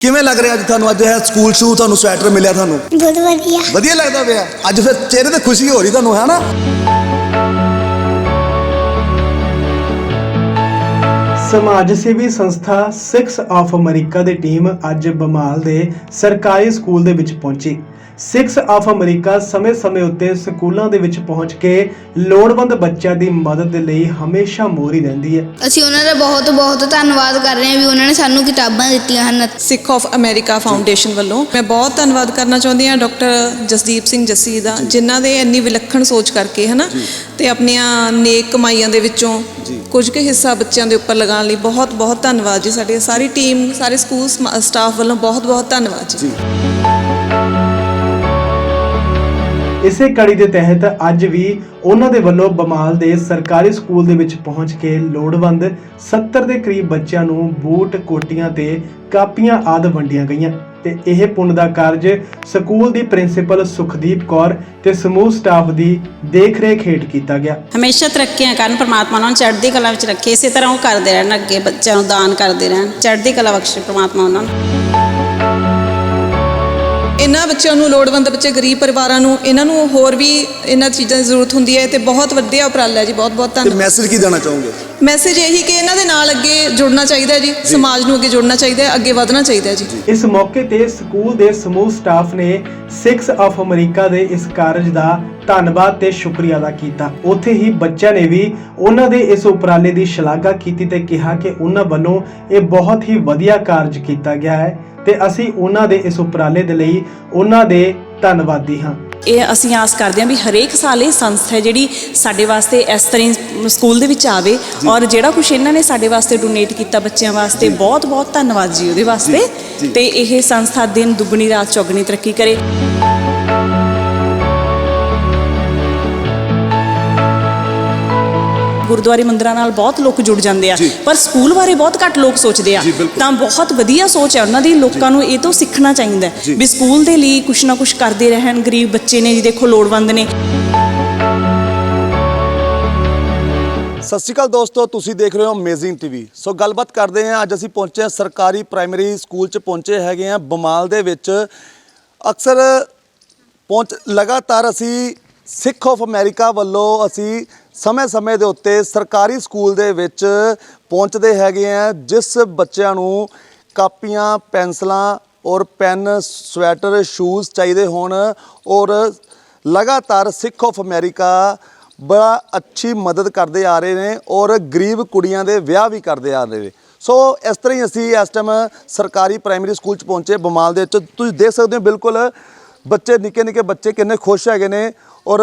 ਕਿਵੇਂ ਲੱਗ ਰਿਹਾ ਅੱਜ ਤੁਹਾਨੂੰ? ਅੱਜ ਇਹ ਸਕੂਲ ਸ਼ੂ ਤੁਹਾਨੂੰ ਸਵੈਟਰ ਮਿਲਿਆ ਤੁਹਾਨੂੰ? ਬਹੁਤ ਵਧੀਆ। ਵਧੀਆ ਲੱਗਦਾ ਪਿਆ? ਅੱਜ ਫਿਰ ਚਿਹਰੇ ਤੇ ਖੁਸ਼ੀ ਹੋ ਰਹੀ ਤੁਹਾਨੂੰ ਹੈ ਨਾ ਸਮਾਜ ਸੇਵੀ ਸੰਸਥਾ 6 ਆਫ ਅਮਰੀਕਾ ਦੀ ਟੀਮ ਅੱਜ ਬਮਾਲ ਦੇ ਸਰਕਾਰੀ ਸਕੂਲ ਦੇ ਵਿੱਚ ਪਹੁੰਚੀ। 6 ਆਫ ਅਮਰੀਕਾ ਸਮੇਂ-ਸਮੇਂ ਉੱਤੇ ਸਕੂਲਾਂ ਦੇ ਵਿੱਚ ਪਹੁੰਚ ਕੇ ਲੋੜਵੰਦ ਬੱਚਿਆਂ ਦੀ ਮਦਦ ਦੇ ਲਈ ਹਮੇਸ਼ਾ ਮੋਹਰੀ ਰਹਿੰਦੀ ਹੈ। ਅਸੀਂ ਉਹਨਾਂ ਦਾ ਬਹੁਤ ਬਹੁਤ ਧੰਨਵਾਦ ਕਰ ਰਹੇ ਹਾਂ ਵੀ ਉਹਨਾਂ ਨੇ ਸਾਨੂੰ ਕਿਤਾਬਾਂ ਦਿੱਤੀਆਂ ਹਨ। ਸਿੱਖ ਆਫ ਅਮਰੀਕਾ ਫਾਊਂਡੇਸ਼ਨ ਵੱਲੋਂ ਮੈਂ ਬਹੁਤ ਧੰਨਵਾਦ ਕਰਨਾ ਚਾਹੁੰਦੀ ਹਾਂ ਡਾਕਟਰ ਜਸਦੀਪ ਸਿੰਘ ਜੱਸੀ ਦਾ ਜਿਨ੍ਹਾਂ ਦੇ ਇੰਨੀ ਵਿਲੱਖਣ ਸੋਚ ਕਰਕੇ ਹਨਾ? ਤੇ ਆਪਣੀਆਂ ਨੇਕ ਕਮਾਈਆਂ ਦੇ ਵਿੱਚੋਂ ਕੁਝ ਕੁ ਹਿੱਸਾ ਬੱਚਿਆਂ ਦੇ ਉੱਪਰ ਲਗਾਉਣ ਲਈ ਬਹੁਤ ਬਹੁਤ ਧੰਨਵਾਦ ਜੀ ਸਾਡੀ ਸਾਰੀ ਟੀਮ ਸਾਰੇ ਸਕੂਲ ਸਟਾਫ ਵੱਲੋਂ ਬਹੁਤ ਬਹੁਤ ਧੰਨਵਾਦ ਜੀ। ਇਸੇ ਕੜੀ ਦੇ ਤਹਿਤ ਅੱਜ ਵੀ ਉਹਨਾਂ ਦੇ ਵੱਲੋਂ ਬਮਾਲ ਦੇ ਸਰਕਾਰੀ ਸਕੂਲ ਦੇ ਵਿੱਚ ਪਹੁੰਚ ਕੇ ਲੋੜਵੰਦ 70 ਦੇ ਕਰੀਬ ਬੱਚਿਆਂ ਨੂੰ ਬੂਟ, ਕੋਟੀਆਂ ਤੇ ਕਾਪੀਆਂ ਆਦਿ ਵੰਡੀਆਂ ਗਈਆਂ ਤੇ ਇਹ ਪੁੰਨ ਦਾ ਕਾਰਜ ਸਕੂਲ ਦੀ ਪ੍ਰਿੰਸੀਪਲ ਸੁਖਦੀਪ ਕੌਰ ਤੇ ਸਮੂਹ ਸਟਾਫ ਦੀ ਦੇਖ-ਰੇਖ ਹੇਠ ਕੀਤਾ ਗਿਆ। ਹਮੇਸ਼ਾ ਤਰੱਕੀਆਂ ਕਰਨ, ਪ੍ਰਮਾਤਮਾ ਉਹਨਾਂ ਨੂੰ ਚੜ੍ਹਦੀ ਕਲਾ ਵਿੱਚ ਰੱਖੇ, ਇਸੇ ਤਰ੍ਹਾਂ ਉਹ ਕਰਦੇ ਰਹਿਣ, ਅੱਗੇ ਬੱਚਿਆਂ ਨੂੰ ਦਾਨ ਕਰਦੇ ਰਹਿਣ, ਚੜ੍ਹਦੀ ਕਲਾ ਬਖਸ਼ੇ ਪ੍ਰਮਾਤਮਾ ਉਹਨਾਂ ਨੂੰ। ਇਹਨਾਂ ਬੱਚਿਆਂ ਨੂੰ ਲੋੜਵੰਦ ਬੱਚੇ ਗਰੀਬ ਪਰਿਵਾਰਾਂ ਨੂੰ ਇਹਨਾਂ ਨੂੰ ਹੋਰ ਵੀ ਇਹਨਾਂ ਚੀਜ਼ਾਂ ਦੀ ਜ਼ਰੂਰਤ ਹੁੰਦੀ ਹੈ ਤੇ ਬਹੁਤ ਵਧੀਆ ਉਪਰਾਲਾ ਹੈ ਜੀ ਬਹੁਤ ਬਹੁਤ ਤੇ ਧੰਨਵਾਦ। ਮੈਸੇਜ ਕੀ ਦੇਣਾ ਚਾਹੋਗੇ? ਮੈਸੇਜ ਇਹੀ ਕਿ ਇਹਨਾਂ ਦੇ ਨਾਲ ਅੱਗੇ ਜੁੜਨਾ ਚਾਹੀਦਾ ਹੈ ਜੀ ਸਮਾਜ ਨੂੰ ਅੱਗੇ ਜੁੜਨਾ ਚਾਹੀਦਾ ਹੈ ਅੱਗੇ ਵਧਣਾ ਚਾਹੀਦਾ ਹੈ ਜੀ। ਇਸ ਮੌਕੇ ਤੇ ਸਕੂਲ ਦੇ ਸਮੂਹ ਸਟਾਫ ਨੇ 6 ਆਫ ਅਮਰੀਕਾ ਦੇ ਇਸ ਕਾਰਜ ਦਾ ਧੰਨਵਾਦ ਤੇ ਸ਼ੁਕਰੀਆ ਅਦਾ ਕੀਤਾ। ਉੱਥੇ ਹੀ ਬੱਚਿਆਂ ਨੇ ਵੀ ਉਹਨਾਂ ਦੇ ਇਸ ਉਪਰਾਲੇ ਦੀ ਸ਼ਲਾਘਾ ਕੀਤੀ ਤੇ ਕਿਹਾ ਕਿ ਉਹਨਾਂ ਵੱਲੋਂ ਇਹ ਬਹੁਤ ਹੀ ਵਧੀਆ ਕਾਰਜ ਕੀਤਾ ਗਿਆ ਹੈ ਤੇ ਅਸੀਂ ਉਹਨਾਂ ਦੇ ਇਸ ਉਪਰਾਲੇ ਦੇ ਲਈ ਉਹਨਾਂ ਦੇ ਧੰਨਵਾਦੀ ਹਾਂ। ਇਹ ਅਸੀਂ ਆਸ ਕਰਦੇ ਹਾਂ ਵੀ ਹਰੇਕ ਸਾਲ ਇਹ ਸੰਸਥਾ ਹੈ ਜਿਹੜੀ ਸਾਡੇ ਵਾਸਤੇ ਇਸ ਤਰ੍ਹਾਂ ਸਕੂਲ ਦੇ ਵਿੱਚ ਆਵੇ ਔਰ ਜਿਹੜਾ ਕੁਝ ਇਹਨਾਂ ਨੇ ਸਾਡੇ ਵਾਸਤੇ ਡੋਨੇਟ ਕੀਤਾ ਬੱਚਿਆਂ ਵਾਸਤੇ ਬਹੁਤ ਬਹੁਤ ਧੰਨਵਾਦ ਜੀ ਉਹਦੇ ਵਾਸਤੇ ਤੇ ਇਹ ਸੰਸਥਾ ਦਿਨ ਦੁੱਗਣੀ ਰਾਤ ਚੌਗਣੀ ਤਰੱਕੀ ਕਰੇ। ਗੁਰਦੁਆਰੇ ਮੰਦਰਾਂ ਨਾਲ ਬਹੁਤ ਲੋਕ ਜੁੜ ਜਾਂਦੇ ਆ। ਪਰ ਸਕੂਲ ਬਾਰੇ ਬਹੁਤ ਘੱਟ ਲੋਕ ਸੋਚਦੇ ਆ। ਤਾਂ ਬਹੁਤ ਵਧੀਆ ਸੋਚ ਹੈ ਉਹਨਾਂ ਦੀ ਲੋਕਾਂ ਨੂੰ ਇਹ ਤੋਂ ਸਿੱਖਣਾ ਚਾਹੀਦਾ ਵੀ ਸਕੂਲ ਦੇ ਲਈ ਕੁਛ ਨਾ ਕੁਛ ਕਰਦੇ ਰਹਿਣ ਗਰੀਬ ਬੱਚੇ ਨੇ ਜੀ ਦੇਖੋ ਲੋੜਵੰਦ ਨੇ। ਸਤਿ ਸ਼੍ਰੀ ਅਕਾਲ ਦੋਸਤੋ ਤੁਸੀਂ ਦੇਖ ਰਹੇ ਹੋ ਅਮੇਜ਼ਿੰਗ ਟੀਵੀ ਸੋ ਗੱਲਬਾਤ ਕਰਦੇ ਹਾਂ ਅੱਜ ਅਸੀਂ ਪਹੁੰਚੇ ਹਾਂ ਸਰਕਾਰੀ ਪ੍ਰਾਇਮਰੀ ਸਕੂਲ 'ਚ ਪਹੁੰਚੇ ਹੈਗੇ ਹਾਂ। ਬਮਾਲ ਦੇ ਵਿੱਚ ਅਕਸਰ ਪਹੁੰਚ ਲਗਾਤਾਰ ਅਸੀਂ ਸਿੱਖ ਆਫ ਅਮਰੀਕਾ ਵੱਲੋਂ ਅਸੀਂ ਸਮੇਂ-ਸਮੇਂ ਦੇ ਉੱਤੇ ਸਰਕਾਰੀ ਸਕੂਲ ਦੇ ਵਿੱਚ ਪਹੁੰਚਦੇ ਹੈਗੇ ਆ ਜਿਸ ਬੱਚਿਆਂ ਨੂੰ ਕਾਪੀਆਂ, ਪੈਨਸਲਾਂ ਔਰ ਪੈਨ, ਸਵੈਟਰ, ਸ਼ੂਜ਼ ਚਾਹੀਦੇ ਹੋਣ ਔਰ ਲਗਾਤਾਰ ਸਿੱਖ ਆਫ ਅਮਰੀਕਾ ਬੜਾ ਅੱਛੀ ਮਦਦ ਕਰਦੇ ਆ ਰਹੇ ਨੇ ਔਰ ਗਰੀਬ ਕੁੜੀਆਂ ਦੇ ਵਿਆਹ ਵੀ ਕਰਦੇ ਆ ਰਹੇ ਨੇ। ਸੋ ਇਸ ਤਰ੍ਹਾਂ ਹੀ ਅਸੀਂ ਇਸ ਟਾਈਮ ਸਰਕਾਰੀ ਪ੍ਰਾਇਮਰੀ ਸਕੂਲ ਚ ਪਹੁੰਚੇ, ਬਮਾਲ ਦੇ ਵਿੱਚ। ਤੁਸੀਂ ਦੇਖ ਸਕਦੇ ਹੋ ਬਿਲਕੁਲ ਬੱਚੇ ਨਿੱਕੇ ਨਿੱਕੇ ਬੱਚੇ ਕਿੰਨੇ ਖੁਸ਼ ਹੈਗੇ ਨੇ ਔਰ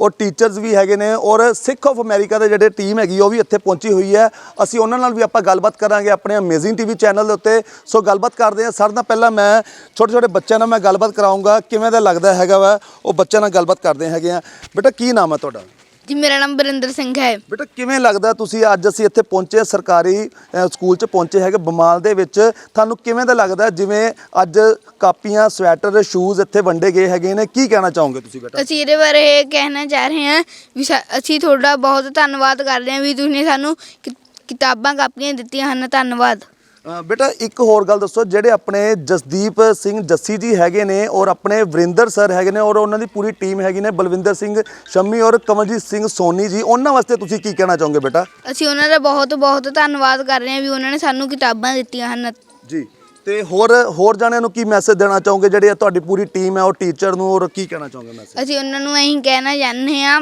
ਔਰ ਟੀਚਰਸ ਵੀ ਹੈਗੇ ਨੇ ਔਰ ਸਿੱਖ ਆਫ ਅਮਰੀਕਾ ਦੇ ਜਿਹੜੇ ਟੀਮ ਹੈਗੀ ਉਹ ਵੀ ਇੱਥੇ ਪਹੁੰਚੀ ਹੋਈ ਹੈ। ਅਸੀਂ ਉਹਨਾਂ ਨਾਲ ਵੀ ਆਪਾਂ ਗੱਲਬਾਤ ਕਰਾਂਗੇ ਆਪਣੇ ਅਮੇਜ਼ਿੰਗ ਟੀਵੀ ਚੈਨਲ ਦੇ ਉੱਤੇ। ਸੋ ਗੱਲਬਾਤ ਕਰਦੇ ਹਾਂ। ਸਰ ਨਾਲ ਪਹਿਲਾਂ ਮੈਂ ਛੋਟੇ ਛੋਟੇ ਬੱਚਿਆਂ ਨਾਲ ਮੈਂ ਗੱਲਬਾਤ ਕਰਾਉਂਗਾ ਕਿਵੇਂ ਦਾ ਲੱਗਦਾ ਹੈਗਾ ਵਾ? ਉਹ ਬੱਚਿਆਂ ਨਾਲ ਗੱਲਬਾਤ ਕਰਦੇ ਹੈਗੇ ਆ ਬੇਟਾ, ਕੀ ਨਾਮ ਹੈ ਤੁਹਾਡਾ? ਜੀ ਮੇਰਾ ਨਾਮ ਬਰਿੰਦਰ ਸਿੰਘ ਹੈ। ਬੇਟਾ ਕਿਵੇਂ ਲੱਗਦਾ ਤੁਸੀਂ ਅੱਜ ਅਸੀਂ ਇੱਥੇ ਪਹੁੰਚੇ ਸਰਕਾਰੀ ਅ, ਸਕੂਲ 'ਚ ਪਹੁੰਚੇ ਹੈਗੇ ਬਮਾਲ ਦੇ ਵਿੱਚ? ਤੁਹਾਨੂੰ ਕਿਵੇਂ ਦਾ ਲੱਗਦਾ ਜਿਵੇਂ ਅੱਜ ਕਾਪੀਆਂ ਸਵੈਟਰ ਸ਼ੂਜ਼ ਇੱਥੇ ਵੰਡੇ ਗਏ ਹੈਗੇ ਨੇ? ਕੀ ਕਹਿਣਾ ਚਾਹੋਗੇ ਤੁਸੀਂ ਬੇਟਾ? ਅਸੀਂ ਇਹਦੇ ਬਾਰੇ ਇਹ ਕਹਿਣਾ ਚਾਹ ਰਹੇ ਹਾਂ ਵੀ ਸਾ- ਅਸੀਂ ਤੁਹਾਡਾ ਬਹੁਤ ਧੰਨਵਾਦ ਕਰਦੇ ਹਾਂ ਵੀ ਤੁਸੀਂ ਸਾਨੂੰ ਕਿ- ਕਿਤਾਬਾਂ ਕਾਪੀਆਂ ਦਿੱਤੀਆਂ ਹਨ। ਧੰਨਵਾਦ। ਬੇਟਾ ਇੱਕ ਹੋਰ ਗੱਲ ਦੱਸੋ ਜਿਹੜੇ ਆਪਣੇ ਜਸਦੀਪ ਸਿੰਘ ਜੱਸੀ ਜੀ ਹੈਗੇ ਨੇ ਔਰ ਆਪਣੇ ਵਰਿੰਦਰ ਸਰ ਹੈਗੇ ਨੇ ਔਰ ਉਹਨਾਂ ਦੀ ਪੂਰੀ ਟੀਮ ਹੈਗੀ ਨੇ ਬਲਵਿੰਦਰ ਸਿੰਘ ਸ਼ੰਮੀ ਔਰ ਕਮਲਜੀਤ ਸਿੰਘ ਸੋਨੀ ਜੀ ਉਹਨਾਂ ਵਾਸਤੇ ਤੁਸੀਂ ਕੀ ਕਹਿਣਾ ਚਾਹੋਗੇ ਬੇਟਾ? ਅਸੀਂ ਉਹਨਾਂ ਦਾ ਬਹੁਤ ਬਹੁਤ ਧੰਨਵਾਦ ਕਰ ਰਹੇ ਹਾਂ ਵੀ ਉਹਨਾਂ ਨੇ ਸਾਨੂੰ ਕਿਤਾਬਾਂ ਦਿੱਤੀਆਂ ਹਨ। ਜੀ ਤੇ ਹੋਰ ਹੋਰ ਜਾਣਿਆਂ ਨੂੰ ਕੀ ਮੈਸੇਜ ਦੇਣਾ ਚਾਹੋਗੇ ਜਿਹੜੇ ਤੁਹਾਡੀ ਪੂਰੀ ਟੀਮ ਹੈ ਉਹ ਟੀਚਰ ਨੂੰ ਔਰ ਕੀ ਕਹਿਣਾ ਚਾਹੋਗੇ ਮੈਸੇਜ ਅਸੀਂ ਉਹਨਾਂ ਨੂੰ ਇਹੀ ਕਹਿਣਾ ਚਾਹੁੰਦੇ ਹਾਂ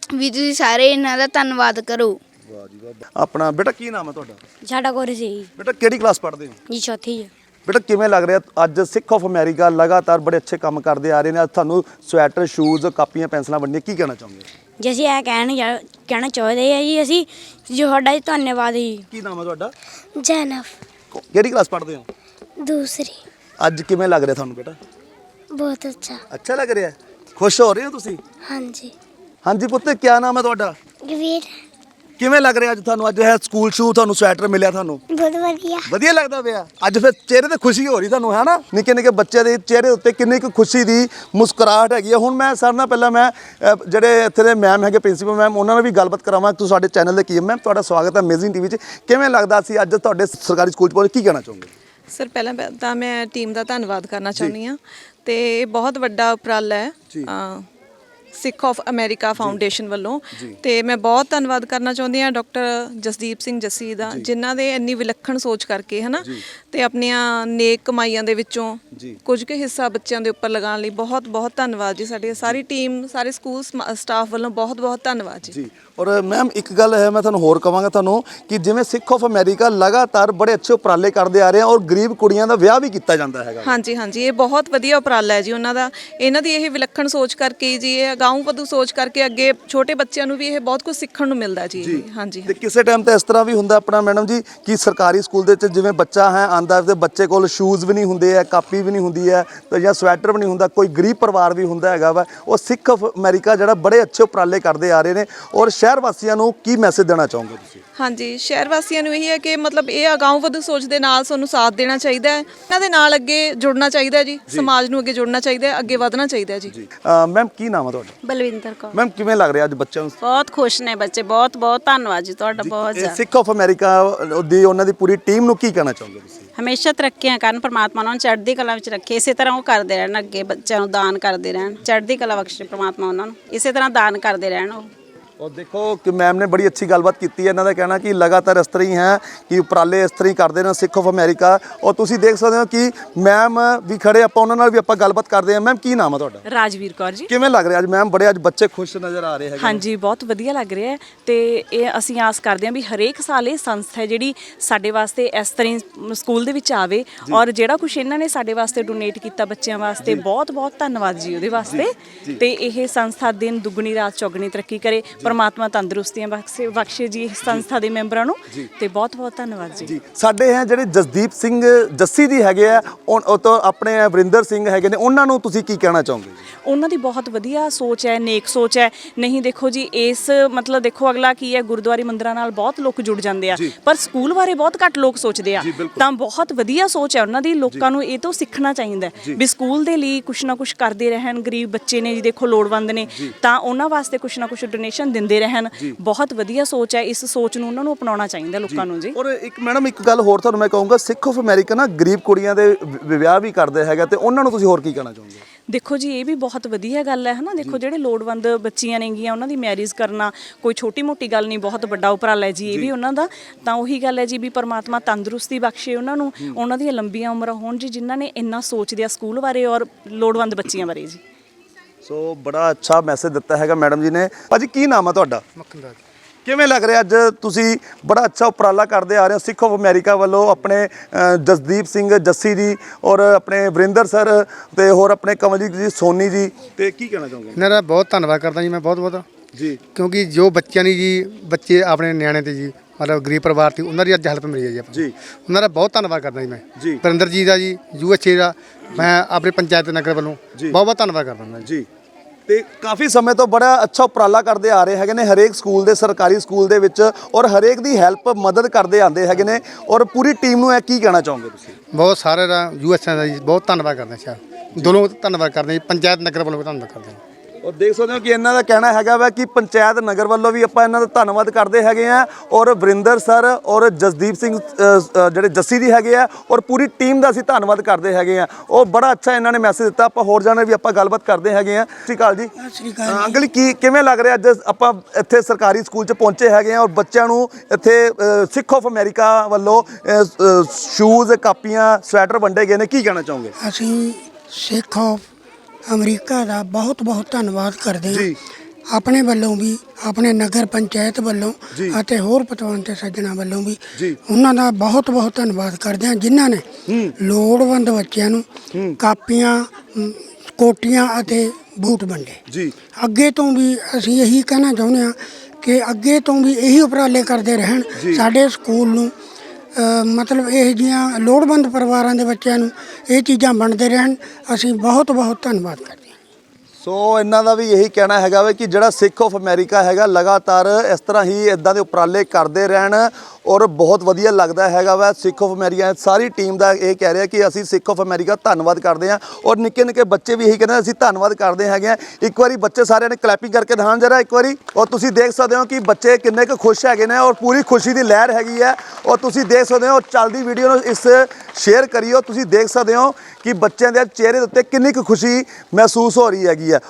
ਵੀ ਤੁਸੀਂ ਸਾਰੇ ਇਹਨਾਂ ਦਾ ਧੰਨਵਾਦ ਕਰੋ। ਵਾਹ ਜੀ ਵਾਹ ਆਪਣਾ ਬੇਟਾ ਕੀ ਨਾਮ ਹੈ ਤੁਹਾਡਾ? ਸਾਡਾ ਕੋਰ ਸੀ ਬੇਟਾ ਕਿਹੜੀ ਕਲਾਸ ਪੜ੍ਹਦੇ ਹੋ? ਜੀ ਚੌਥੀ ਬੇਟਾ ਕਿਵੇਂ ਲੱਗ ਰਿਹਾ? ਅੱਜ ਸਿੱਖ ਆਫ ਅਮਰੀਕਾ ਲਗਾਤਾਰ ਬੜੇ ਅੱਛੇ ਕੰਮ ਕਰਦੇ ਆ ਰਹੇ ਨੇ। ਅੱਜ ਤੁਹਾਨੂੰ ਸਵੈਟਰ ਸ਼ੂਜ਼ ਕਾਪੀਆਂ ਪੈਨਸਲਾਂ ਵੰਡੀਆਂ ਕੀ ਕਹਿਣਾ ਚਾਹੋਗੇ? ਜੇ ਅਸੀਂ ਇਹ ਕਹਿਣ ਜਾ- ਕਹਿਣਾ ਚਾਹਦੇ ਆ ਜੀ ਅਸੀਂ ਜੋ ਸਾਡਾ ਜੀ ਧੰਨਵਾਦ ਜੀ। ਕੀ ਨਾਮ ਹੈ ਤੁਹਾਡਾ? ਜੈਨਫ। ਕੋ- ਕਿਹੜੀ ਕਲਾਸ ਪੜ੍ਹਦੇ ਹੋ? ਦੂਸਰੀ। ਅੱਜ ਕਿਵੇਂ ਲੱਗ ਰਿਹਾ ਤੁਹਾਨੂੰ ਬੇਟਾ? ਬਹੁਤ ਅੱਛਾ। ਅੱਛਾ ਲੱਗ ਰਿਹਾ? ਖੁਸ਼ ਹੋ ਰਹੇ ਹੋ ਤੁਸੀਂ? ਹਾਂਜੀ। ਹਾਂਜੀ ਪੁੱਤ ਕੀ ਨਾਮ ਹੈ ਤੁਹਾਡਾ? ਗਵੀਰ ਕਿਵੇਂ ਲੱਗ ਰਿਹਾ ਅੱਜ ਤੁਹਾਨੂੰ? ਅੱਜ ਇਹ ਸਕੂਲ ਸ਼ੂ ਤੁਹਾਨੂੰ ਸਵੈਟਰ ਮਿਲਿਆ ਤੁਹਾਨੂੰ? ਬਹੁਤ ਵਧੀਆ। ਵਧੀਆ ਲੱਗਦਾ ਪਿਆ? ਅੱਜ ਫਿਰ ਚਿਹਰੇ ਤੇ ਖੁਸ਼ੀ ਹੋ ਰਹੀ ਤੁਹਾਨੂੰ ਹੈ ਨਾ? ਨਿੱਕੇ ਨਿੱਕੇ ਬੱਚੇ ਦੇ ਚਿਹਰੇ ਉੱਤੇ ਕਿੰਨੀ ਕੁ ਖੁਸ਼ੀ ਦੀ ਮੁਸਕਰਾਹਟ ਹੈਗੀ ਹੈ ਹੁਣ ਮੈਂ ਸਰ ਨਾਲ ਪਹਿਲਾਂ ਮੈਂ ਅ, ਜਿਹੜੇ ਇੱਥੇ ਦੇ ਮੈਮ ਹੈਗੇ ਪ੍ਰਿੰਸੀਪਲ ਮੈਮ ਉਹਨਾਂ ਨਾਲ ਵੀ ਗੱਲਬਾਤ ਕਰਾਵਾਂ। ਤੁਸੀਂ ਸਾਡੇ ਚੈਨਲ ਦੇ ਕੀ ਮੈਮ ਤੁਹਾਡਾ ਸਵਾਗਤ ਹੈ ਅਮੇਜ਼ਿੰਗ ਟੀਵੀ 'ਚ। ਕਿਵੇਂ ਲੱਗਦਾ ਸੀ ਅੱਜ ਤੁਹਾਡੇ ਸਰਕਾਰੀ ਸਕੂਲ 'ਚ ਪਹੁੰਚ? ਕੀ ਕਹਿਣਾ ਚਾਹੋਗੇ? ਸਰ ਪਹਿਲਾਂ ਪ- ਤਾਂ ਮੈਂ ਟੀਮ ਦਾ ਧੰਨਵਾਦ ਕਰਨਾ ਚਾਹੁੰਦੀ ਹਾਂ। ਤੇ ਇਹ ਬਹੁਤ ਵੱਡਾ ਉਪਰਾਲਾ ਹੈ। ਅ, ਸਿੱਖ ਆਫ ਅਮਰੀਕਾ ਫਾਊਂਡੇਸ਼ਨ ਵੱਲੋਂ। ਤੇ ਮੈਂ ਬਹੁਤ ਧੰਨਵਾਦ ਕਰਨਾ ਚਾਹੁੰਦੀ ਹਾਂ ਡਾਕਟਰ ਜਸਦੀਪ ਸਿੰਘ ਜੱਸੀ ਦਾ ਜਿਨ੍ਹਾਂ ਦੇ ਇੰਨੀ ਵਿਲੱਖਣ ਸੋਚ ਕਰਕੇ ਹਨਾ? ਤੇ ਆਪਣੀਆਂ ਨੇਕ ਕਮਾਈਆਂ ਦੇ ਵਿੱਚੋਂ ਕੁਝ ਕੁ ਹਿੱਸਾ ਬੱਚਿਆਂ ਦੇ ਉੱਪਰ ਲਗਾਉਣ ਲਈ ਬਹੁਤ ਬਹੁਤ ਧੰਨਵਾਦ ਜੀ ਸਾਡੀ। ਸਾਰੀ ਟੀਮ ਸਾਰੇ ਸਕੂਲ ਸਟਾਫ ਵੱਲੋਂ ਬਹੁਤ ਬਹੁਤ ਧੰਨਵਾਦ ਜੀ। ਔਰ ਮੈਮ ਇੱਕ ਗੱਲ ਹੈ ਮੈਂ ਤੁਹਾਨੂੰ ਹੋਰ ਕਵਾਂਗਾ ਤੁਹਾਨੂੰ ਕਿ ਜਿਵੇਂ ਸਿੱਖ ਆਫ ਅਮਰੀਕਾ ਲਗਾਤਾਰ ਬੜੇ ਅੱਛੇ ਉਪਰਾਲੇ ਕਰਦੇ ਆ ਰਹੇ ਆ ਔਰ ਗਰੀਬ ਕੁੜੀਆਂ ਦਾ ਵਿਆਹ ਵੀ ਕੀਤਾ ਜਾਂਦਾ ਹੈਗਾ। ਹਾਂਜੀ ਹਾਂਜੀ ਇਹ ਬਹੁਤ ਵਧੀਆ ਉਪਰਾਲਾ ਹੈ ਜੀ ਉਹਨਾਂ ਦਾ। ਇਹਨਾਂ ਦੀ ਇਹ ਵਿਲੱਖਣ ਸੋਚ ਕਰਕੇ ਜੀ ਇਹ ਅਗਾਊਂ ਵਧੂ ਸੋਚ ਕਰਕੇ ਅੱਗੇ ਛੋਟੇ ਬੱਚਿਆਂ ਨੂੰ ਵੀ ਇਹ ਬਹੁਤ ਕੁਝ ਸਿੱਖਣ ਨੂੰ ਮਿਲਦਾ ਜੀ। ਹਾਂਜੀ ਤੇ ਕਿਸੇ ਟਾਈਮ ਤੇ ਇਸ ਤਰ੍ਹਾਂ ਵੀ ਹੁੰਦਾ ਆਪਣਾ ਮੈਡਮ ਜੀ ਕਿ ਸਰਕਾਰੀ ਸਕੂਲ ਦੇ ਵਿੱਚ ਜਿਵੇਂ ਬੱਚਾ ਹੈ ਆਂਦਾ ਤੇ ਬੱਚੇ ਕੋਲ ਸ਼ੂਜ਼ ਵੀ ਨਹੀਂ ਹੁੰਦੇ ਆ ਕਾਪੀ ਵੀ ਨਹੀਂ ਹੁੰਦੀ ਹੈ ਤੇ ਜਾਂ ਸਵੈਟਰ ਵੀ ਨਹੀਂ ਹੁੰਦਾ ਕੋਈ ਗਰੀਬ ਪਰਿਵਾਰ ਵੀ ਹੁੰਦਾ ਹੈਗਾ ਵਾ ਉਹ ਸਿੱਖ ਆਫ ਅਮਰੀਕਾ ਜਿਹੜਾ ਬੜੇ ਅੱਛੇ ਉਪਰਾਲੇ ਕਰਦੇ ਆ ਰਹੇ ਨੇ। ਔਰ ਸ਼ਹਿਰ ਵਾਸੀਆਂ ਨੂੰ ਕੀ ਮੈਸੇਜ ਦੇਣਾ ਚਾਹੋਗੇ ਤੁਸੀਂ? ਹਾਂਜੀ ਸ਼ਹਿਰ ਵਾਸੀਆਂ ਨੂੰ ਇਹ ਹੈ ਕਿ ਮਤਲਬ ਇਹ ਅਗਾਊਂ ਵਧੂ ਸੋਚ ਦੇ ਨਾਲ ਸਾਨੂੰ ਸਾਥ ਦੇਣਾ ਚਾਹੀਦਾ ਹੈ। ਇਹਨਾਂ ਦੇ ਨਾਲ ਅੱਗੇ ਜੁੜਨਾ ਚਾਹੀਦਾ ਜੀ ਸਮਾਜ ਨੂੰ ਅੱਗੇ ਜੁੜਨਾ ਚਾਹੀਦਾ ਹੈ ਅੱਗੇ ਵਧਣਾ ਚਾਹੀਦਾ ਜੀ। ਮੈਮ ਕੀ ਨਾਮ ਹੈ ਤੁਹਾਡਾ? ਬਲਵਿੰਦਰ ਕੌਰ। ਮੈਮ ਕਿਵੇਂ ਲੱਗ ਰਿਹਾ ਅੱਜ ਬੱਚਿਆਂ ਨੂੰ? ਬਹੁਤ ਖੁਸ਼ ਨੇ ਬੱਚੇ ਬਹੁਤ ਬਹੁਤ ਧੰਨਵਾਦ ਜੀ ਤੁਹਾਡਾ ਬਹੁਤ ਜ਼ਿਆਦਾ। ਸਿੱਖ ਆਫ ਅਮਰੀਕਾ ਦੀ ਉਹਨਾਂ ਦੀ ਪੂਰੀ ਟੀਮ ਨੂੰ ਕੀ ਕਹਿਣਾ ਚਾਹੋਗੇ ਤੁਸੀਂ? ਹਮੇਸ਼ਾ ਤਰੱਕੀਆਂ ਕਰਨ ਪ੍ਰਮਾਤਮਾ ਉਹਨਾਂ ਨੂੰ ਚੜ੍ਹਦੀ ਕਲਾ ਵਿੱਚ ਰੱਖੇ ਇਸੇ ਤਰ੍ਹਾਂ ਉਹ ਕਰਦੇ ਰਹਿਣ ਅੱਗੇ ਬੱਚਿਆਂ ਨੂੰ ਦਾਨ ਕਰਦੇ ਰਹਿਣ ਚੜ੍ਹਦੀ ਕਲਾ ਬਖਸ਼ੇ ਪ੍ਰਮਾਤਮਾ ਉਹਨਾਂ ਨੂੰ ਇਸੇ ਤਰ੍ਹਾਂ ਦਾਨ ਕਰਦੇ ਰਹਿਣ ਉਹ। ਔਰ ਦੇਖੋ ਕਿ ਮੈਮ ਨੇ ਬੜੀ ਅੱਛੀ ਗੱਲਬਾਤ ਕੀਤੀ ਹੈ। ਇਹਨਾਂ ਦਾ ਕਹਿਣਾ ਕਿ ਲਗਾਤਾਰ ਇਸ ਤਰ੍ਹਾਂ ਹੀ ਹੈ ਕਿ ਉਪਰਾਲੇ ਇਸ ਤਰ੍ਹਾਂ ਹੀ ਕਰਦੇ ਨੇ ਸਿੱਖ ਆਫ ਅਮਰੀਕਾ। ਔਰ ਤੁਸੀਂ ਦੇਖ ਸਕਦੇ ਹੋ ਕਿ ਮੈਮ ਵੀ ਖੜੇ ਆਪਾਂ ਉਹਨਾਂ ਨਾਲ ਵੀ ਆਪਾਂ ਗੱਲਬਾਤ ਕਰਦੇ ਹਾਂ। ਮੈਮ ਕੀ ਨਾਮ ਹੈ ਤੁਹਾਡਾ? ਰਾਜਵੀਰ ਕੌਰ ਜੀ। ਕਿਵੇਂ ਲੱਗ ਰਿਹਾ? ਅੱਜ ਮੈਮ ਬੜੇ ਅੱਜ ਬੱਚੇ ਖੁਸ਼ ਨਜ਼ਰ ਆ ਰਹੇ ਹੈਗੇ ਹਾਂਜੀ ਬਹੁਤ ਵਧੀਆ ਲੱਗ ਰਿਹਾ ਹੈ। ਤੇ ਇਹ ਅਸੀਂ ਆਸ ਕਰਦੇ ਹਾਂ ਵੀ ਹਰੇਕ ਸਾਲ ਇਹ ਸੰਸਥਾ ਹੈ ਜਿਹੜੀ ਸਾਡੇ ਵਾਸਤੇ ਇਸ ਤਰ੍ਹਾਂ ਹੀ ਸਕੂਲ ਦੇ ਵਿੱਚ ਆਵੇ। ਔਰ ਜਿਹੜਾ ਕੁਝ ਇਹਨਾਂ ਨੇ ਸਾਡੇ ਵਾਸਤੇ ਡੋਨੇਟ ਕੀਤਾ ਬੱਚਿਆਂ ਵਾਸਤੇ ਬਹੁਤ ਬਹੁਤ ਧੰਨਵਾਦ ਜੀ ਉਹਦੇ ਵਾਸਤੇ। ਤੇ ਇਹ ਸੰਸਥਾ ਦਿਨ ਦੁੱਗਣੀ ਰਾਤ ਚੌਗਣੀ ਤਰੱਕੀ ਕਰੇ। ਪਰਮਾਤਮਾ ਤੰਦਰੁਸਤੀਆਂ ਬਖਸ਼ੇ ਬਖਸ਼ੇ ਜੀ ਇਸ ਸੰਸਥਾ ਦੇ ਮੈਂਬਰਾਂ ਨੂੰ। ਤੇ ਬਹੁਤ ਬਹੁਤ ਧੰਨਵਾਦ ਜੀ। ਜੀ ਸਾਡੇ ਹੈ ਜਿਹੜੇ ਜਸਦੀਪ ਸਿੰਘ ਜੱਸੀ ਦੀ ਹੈਗੇ ਆ ਉਹ ਤੋਂ ਆਪਣੇ ਵਰਿੰਦਰ ਸਿੰਘ ਹੈਗੇ ਨੇ ਉਹਨਾਂ ਨੂੰ ਤੁਸੀਂ ਕੀ ਕਹਿਣਾ ਚਾਹੋਗੇ ਉਹਨਾਂ ਦੀ ਬਹੁਤ ਵਧੀਆ ਸੋਚ ਹੈ ਨੇਕ ਸੋਚ ਹੈ। ਨਹੀਂ ਦੇਖੋ ਜੀ ਇਸ ਮਤਲਬ ਦੇਖੋ ਅਗਲਾ ਕੀ ਹੈ ਗੁਰਦੁਆਰੇ ਮੰਦਰਾਂ ਨਾਲ ਬਹੁਤ ਲੋਕ ਜੁੜ ਜਾਂਦੇ ਆ। ਪਰ ਸਕੂਲ ਬਾਰੇ ਬਹੁਤ ਘੱਟ ਲੋਕ ਸੋਚਦੇ ਆ। ਤਾਂ ਬਹੁਤ ਵਧੀਆ ਸੋਚ ਹੈ ਉਹਨਾਂ ਦੀ ਲੋਕਾਂ ਨੂੰ ਇਹ ਤੋਂ ਸਿੱਖਣਾ ਚਾਹੀਦਾ ਵੀ ਸਕੂਲ ਦੇ ਲਈ ਕੁਛ ਨਾ ਕੁਛ ਕਰਦੇ ਰਹਿਣ ਗਰੀਬ ਬੱਚੇ ਨੇ ਜੀ ਦੇਖੋ ਲੋੜਵੰਦ ਨੇ। ਤਾਂ ਉਹਨਾਂ ਵਾਸਤੇ ਕੁਛ ਨਾ ਕੁਛ ਡੋਨੇਸ਼ਨ ਦਿੰਦੇ ਰਹਿਣ। ਬਹੁਤ ਵਧੀਆ ਸੋਚ ਹੈ ਇਸ ਸੋਚ ਨੂੰ ਉਹਨਾਂ ਨੂੰ ਅਪਣਾਉਣਾ ਚਾਹੀਦਾ ਲੋਕਾਂ ਨੂੰ ਜੀ। ਔਰ ਇੱਕ ਮੈਡਮ ਇੱਕ ਗੱਲ ਹੋਰ ਤੁਹਾਨੂੰ ਮੈਂ ਕਹੂੰਗਾ ਸਿੱਖ ਆਫ ਅਮਰੀਕਾ ਨਾ ਗਰੀਬ ਕੁੜੀਆਂ ਦੇ ਵਿਆਹ ਵੀ ਕਰਦੇ ਹੈਗਾ ਤੇ ਉਹਨਾਂ ਨੂੰ ਤੁਸੀਂ ਹੋਰ ਕੀ ਕਹਿਣਾ ਚਾਹੋਗੇ? ਦੇਖੋ ਜੀ ਇਹ ਵੀ ਬਹੁਤ ਵਧੀਆ ਗੱਲ ਹੈ ਹਨਾ। ਦੇਖੋ ਜਿਹੜੇ ਲੋੜਵੰਦ ਬੱਚੀਆਂ ਨੇਗੀਆਂ ਉਹਨਾਂ ਦੀ ਮੈਰਿਜ ਕਰਨਾ ਕੋਈ ਛੋਟੀ ਮੋਟੀ ਗੱਲ ਨਹੀਂ ਬਹੁਤ ਵੱਡਾ ਉਪਰਾਲਾ ਹੈ ਜੀ। ਇਹ ਵੀ ਉਹਨਾਂ ਦਾ ਤਾਂ ਉਹੀ ਗੱਲ ਹੈ ਜੀ ਵੀ ਪਰਮਾਤਮਾ ਤੰਦਰੁਸਤੀ ਬਖਸ਼ੇ ਉਹਨਾਂ ਨੂੰ। ਉਹਨਾਂ ਦੀਆਂ ਲੰਬੀਆਂ ਉਮਰਾਂ ਹੋਣ ਜੀ ਜਿਨ੍ਹਾਂ ਨੇ ਇੰਨਾ ਸੋਚਦੇ ਆ ਸਕੂਲ ਬਾਰੇ ਔਰ ਲੋੜਵੰਦ ਬੱਚੀਆਂ ਬਾਰੇ ਜੀ। ਸੋ ਬੜਾ ਅੱਛਾ ਮੈਸੇਜ ਦਿੱਤਾ ਹੈਗਾ ਮੈਡਮ ਜੀ ਨੇ। ਭਾਜੀ ਕੀ ਨਾਮ ਹੈ ਤੁਹਾਡਾ? ਮੱਖਣਦਾਰ ਕਿਵੇਂ ਲੱਗ ਰਿਹਾ ਅੱਜ ਤੁਸੀਂ ਬੜਾ ਅੱਛਾ ਉਪਰਾਲਾ ਕਰਦੇ ਆ ਰਹੇ ਹੋ? ਸਿੱਖ ਆਫ ਅਮਰੀਕਾ ਵੱਲੋਂ ਆਪਣੇ ਜਸਦੀਪ ਸਿੰਘ ਜੱਸੀ ਜੀ ਔਰ ਆਪਣੇ ਵਰਿੰਦਰ ਸਰ ਤੇ ਹੋਰ ਆਪਣੇ ਕਮਲਜੀਤ ਜੀ ਸੋਨੀ ਜੀ। ਤੇ ਕੀ ਕਹਿਣਾ ਚਾਹੋਗੇ? ਇਹਨਾਂ ਦਾ ਬਹੁਤ ਧੰਨਵਾਦ ਕਰਦਾ ਜੀ ਮੈਂ ਬਹੁਤ ਬਹੁਤ। ਜੀ। ਕਿਉਂਕਿ ਜੋ ਬੱਚਿਆਂ ਦੀ ਜੀ ਬੱਚੇ ਆਪਣੇ ਨਿਆਣੇ ਤੇ ਜੀ ਮਤਲਬ ਗਰੀਬ ਪਰਿਵਾਰ ਤੇ ਉਹਨਾਂ ਦੀ ਅੱਜ ਹੈਲਪ ਮਿਲੀ ਹੈ ਜੀ ਆਪਾਂ ਨੂੰ। ਜੀ। ਉਹਨਾਂ ਦਾ ਬਹੁਤ ਧੰਨਵਾਦ ਕਰਦਾ ਜੀ ਮੈਂ। ਜੀ। ਵਰਿੰਦਰ ਜੀ ਦਾ ਜੀ ਯੂਐਚਏ ਦਾ ਮੈਂ ਆਪਣੇ ਪੰਚਾਇਤ ਨਗਰ ਵੱਲੋਂ। ਬਹੁਤ ਬਹੁਤ ਧੰਨਵਾਦ ਕਰਦਾ ਮੈਂ ਜੀ। ਤੇ ਕਾਫੀ ਸਮੇਂ ਤੋਂ ਬੜਾ ਅੱਛਾ ਉਪਰਾਲਾ ਕਰਦੇ ਆ ਰਹੇ ਹੈਗੇ ਨੇ ਹਰੇਕ ਸਕੂਲ ਦੇ ਸਰਕਾਰੀ ਸਕੂਲ ਦੇ ਵਿੱਚ ਔਰ ਹਰੇਕ ਦੀ ਹੈਲਪ ਮਦਦ ਕਰਦੇ ਆਂਦੇ ਹੈਗੇ ਨੇ ਔਰ ਪੂਰੀ ਟੀਮ ਨੂੰ ਇਹ ਕੀ ਕਹਿਣਾ ਚਾਹੋਗੇ ਤੁਸੀਂ? ਬਹੁਤ ਸਾਰੇ ਦਾ ਯੂਐਸਏ ਦਾ ਜੀ ਬਹੁਤ ਧੰਨਵਾਦ ਕਰਦਾ ਸ਼ਾਹ ਦੋਨੋਂ ਧੰਨਵਾਦ ਕਰਦੇ ਜੀ ਪੰਚਾਇਤ ਨਗਰ ਵੱਲੋਂ ਵੀ ਧੰਨਵਾਦ ਕਰਦੇ ਹਾਂ। ਔਰ ਦੇਖ ਸਕਦੇ ਹੋ ਕਿ ਇਹਨਾਂ ਦਾ ਕਹਿਣਾ ਹੈਗਾ ਵਾ ਕਿ ਪੰਚਾਇਤ ਨਗਰ ਵੱਲੋਂ ਵੀ ਆਪਾਂ ਇਹਨਾਂ ਦਾ ਧੰਨਵਾਦ ਕਰਦੇ ਹੈਗੇ ਆ ਔਰ ਵਰਿੰਦਰ ਸਰ ਔਰ ਜਸਦੀਪ ਸਿੰਘ ਅ, ਜਿਹੜੇ ਜੱਸੀ ਦੀ ਹੈਗੇ ਆ ਔਰ ਪੂਰੀ ਟੀਮ ਦਾ ਅਸੀਂ ਧੰਨਵਾਦ ਕਰਦੇ ਹੈਗੇ ਆ। ਉਹ ਬੜਾ ਅੱਛਾ ਇਹਨਾਂ ਨੇ ਮੈਸੇਜ ਦਿੱਤਾ ਆਪਾਂ ਹੋਰ ਜਾਣੇ ਵੀ ਆਪਾਂ ਗੱਲਬਾਤ ਕਰਦੇ ਹੈਗੇ ਆ। ਸਤਿ ਸ਼੍ਰੀ ਅਕਾਲ ਜੀ। ਅ, ਅੰਕਲ ਜੀ, ਕੀ ਕਿਵੇਂ ਲੱਗ ਰਿਹਾ ਅੱਜ ਆਪਾਂ ਇੱਥੇ ਸਰਕਾਰੀ ਸਕੂਲ 'ਚ ਪਹੁੰਚੇ ਹੈਗੇ ਆ ਔਰ ਬੱਚਿਆਂ ਨੂੰ ਇੱਥੇ ਅ, ਸਿੱਖ ਆਫ ਅਮਰੀਕਾ ਵੱਲੋਂ ਸ਼ੂਜ਼ ਕਾਪੀਆਂ ਸਵੈਟਰ ਵੰਡੇ ਗਏ ਨੇ ਕੀ ਕਹਿਣਾ ਚਾਹੋਗੇ? ਅਸੀਂ ਸਿੱਖ ਆਫ ਅਮਰੀਕਾ ਦਾ ਬਹੁਤ ਬਹੁਤ ਧੰਨਵਾਦ ਕਰਦੇ ਜੀ। ਹਾਂ ਆਪਣੇ ਵੱਲੋਂ ਵੀ ਆਪਣੇ ਨਗਰ ਪੰਚਾਇਤ ਵੱਲੋਂ ਅਤੇ ਹੋਰ ਪਤਵੰਤੇ ਸੱਜਣਾ ਵੱਲੋਂ ਵੀ ਜੀ। ਉਹਨਾਂ ਦਾ ਬਹੁਤ ਬਹੁਤ ਧੰਨਵਾਦ ਕਰਦੇ ਹਾਂ ਜਿਨ੍ਹਾਂ ਨੇ ਲੋੜਵੰਦ ਬੱਚਿਆਂ ਨੂੰ ਕਾਪੀਆਂ ਕੋਟੀਆਂ ਅਤੇ ਬੂਟ ਵੰਡੇ। ਜੀ। ਅੱਗੇ ਤੋਂ ਵੀ ਅਸੀਂ ਇਹੀ ਕਹਿਣਾ ਚਾਹੁੰਦੇ ਹਾਂ ਕਿ ਅੱਗੇ ਤੋਂ ਵੀ ਇਹੀ ਉਪਰਾਲੇ ਕਰਦੇ ਰਹਿਣ। ਸਾਡੇ ਸਕੂਲ ਨੂੰ ਮਤਲਬ ਇਹ ਜੀਆਂ ਲੋੜਵੰਦ ਪਰਿਵਾਰਾਂ ਦੇ ਬੱਚਿਆਂ ਨੂੰ ਇਹ ਚੀਜ਼ਾਂ ਵੰਡਦੇ ਰਹਿਣ। ਅਸੀਂ ਬਹੁਤ ਬਹੁਤ ਧੰਨਵਾਦ ਕਰਦੇ ਸੋ ਇਹਨਾਂ ਦਾ ਵੀ ਇਹੀ ਕਹਿਣਾ ਹੈਗਾ ਵੇ ਕਿ ਜਿਹੜਾ ਸਿੱਖ ਆਫ ਅਮਰੀਕਾ ਹੈਗਾ, ਲਗਾਤਾਰ ਇਸ ਤਰ੍ਹਾਂ ਹੀ ਇਦਾਂ ਦੇ ਉਪਰਾਲੇ ਕਰਦੇ ਰਹਿਣ ਔਰ ਬਹੁਤ ਵਧੀਆ ਲੱਗਦਾ ਹੈਗਾ ਵਾ। ਸਿੱਖ ਆਫ ਅਮਰੀਕਾ, ਸਾਰੀ ਟੀਮ ਦਾ ਇਹ ਕਹਿ ਰਿਹਾ ਕਿ ਅਸੀਂ ਸਿੱਖ ਆਫ ਅਮਰੀਕਾ ਧੰਨਵਾਦ ਕਰਦੇ ਹਾਂ ਔਰ ਨਿੱਕੇ ਨਿੱਕੇ ਬੱਚੇ ਵੀ ਇਹੀ ਕਹਿੰਦੇ ਅਸੀਂ ਧੰਨਵਾਦ ਕਰਦੇ ਹੈਗੇ ਆ ਇੱਕ ਵਾਰੀ ਬੱਚੇ ਸਾਰਿਆਂ ਨੇ ਕਲੈਪਿੰਗ ਕਰਕੇ ਦਿਖਾਉਣ ਜਰਾ ਇੱਕ ਵਾਰੀ। ਔਰ ਤੁਸੀਂ ਦੇਖ ਸਕਦੇ ਹੋ ਕਿ ਬੱਚੇ ਕਿੰਨੇ ਕੁ ਖੁਸ਼ ਹੈਗੇ ਨੇ ਔਰ ਪੂਰੀ ਖੁਸ਼ੀ ਦੀ ਲਹਿਰ ਹੈਗੀ ਹੈ। ਔਰ ਤੁਸੀਂ ਦੇਖ ਸਕਦੇ ਹੋ, ਚੱਲਦੀ ਵੀਡੀਓ ਨੂੰ ਇਸ ਸ਼ੇਅਰ ਕਰਿਓ, ਤੁਸੀਂ ਦੇਖ ਸਕਦੇ ਹੋ ਕਿ ਬੱਚਿਆਂ ਦੇ ਚਿਹਰੇ ਦੇ ਉੱਤੇ ਕਿੰਨੀ ਕੁ ਖੁਸ਼ੀ ਮਹਿਸੂਸ ਹੋ ਰਹੀ ਹੈਗੀ ਆ।